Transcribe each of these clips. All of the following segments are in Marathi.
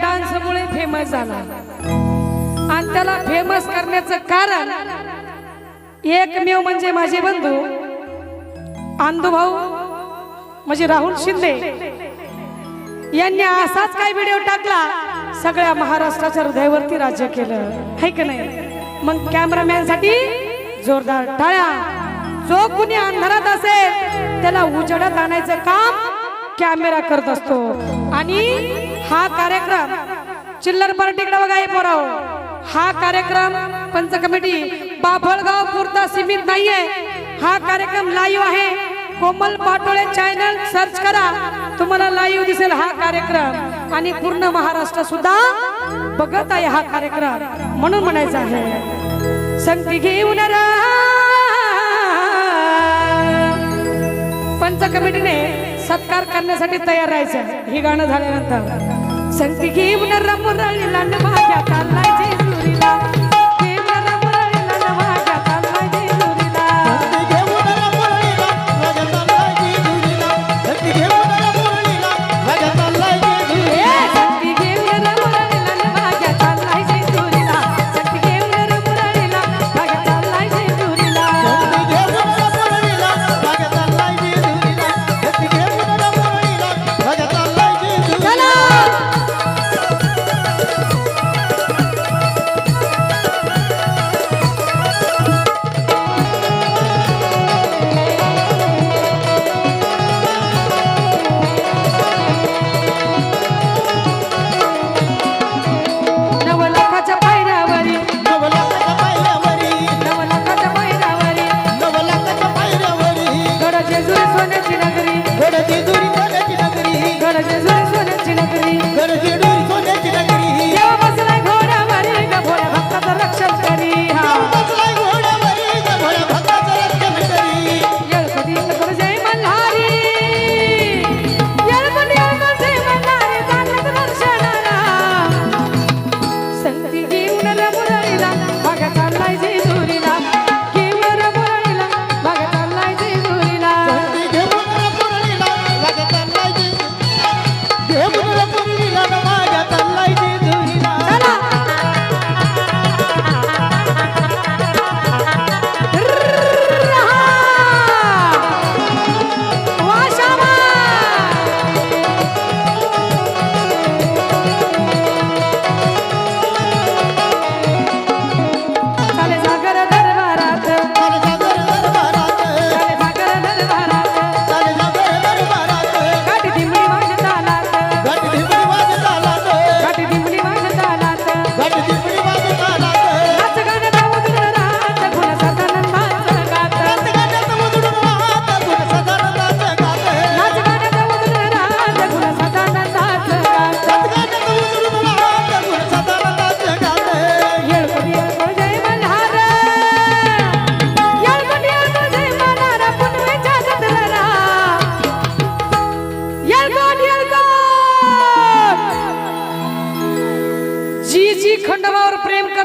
डान्समुळे फेमस झाला. आणि त्याला फेमस करण्याचं कारण एकमेव म्हणजे माझे बंधू आंदूभाऊ म्हणजे राहुल शिंदे. यांनी असाच काय व्हिडिओ टाकला सगळ्या महाराष्ट्राच्या हृदयावरती राज्य केलं. है की नाही? मग कॅमेरामॅनसाठी जोरदार टाळ्या. जो कुणी अंधारात असेल त्याला उजेडात आणायचं काम कॅमेरा करत असतो. आणि हा कार्यक्रम चिल्लर पार्टीकडे बघा पोराव हा कार्यक्रम पंच कमिटी बाभळगाव पुरता सीमित नाहीये. हा कार्यक्रम लाईव्ह आहे. कोमल पाटोळे चॅनल सर्च करा. तुम्हाला लाईव्ह दिसेल हा कार्यक्रम. आणि पूर्ण महाराष्ट्र सुद्धा बघत आहे हा कार्यक्रम. म्हणून म्हणायचं आहे संगती घेऊन पंच कमिटीने सत्कार करण्यासाठी तयार राहायचं. हे गाणं झाल्यानंतर. संगती घेऊन रमुरळीला लांड माझ्या चाललाय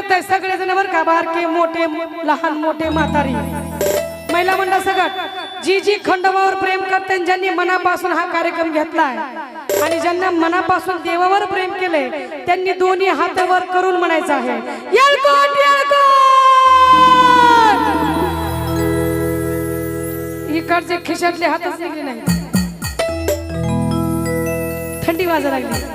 करताय सगळे जण बर का? बारके मोठे लहान मोठे म्हातारी. महिला मंडळ सगळं जी जी खंडोबावर प्रेम करते ज्यांनी मनापासून हा कार्यक्रम घेतलाय आणि ज्यांना मनापासून देवावर प्रेम केले त्यांनी दोन्ही हात वर करून म्हणायचं आहे. इकडचे खिशातले हातच निघले नाही थंडी वाजा लागली.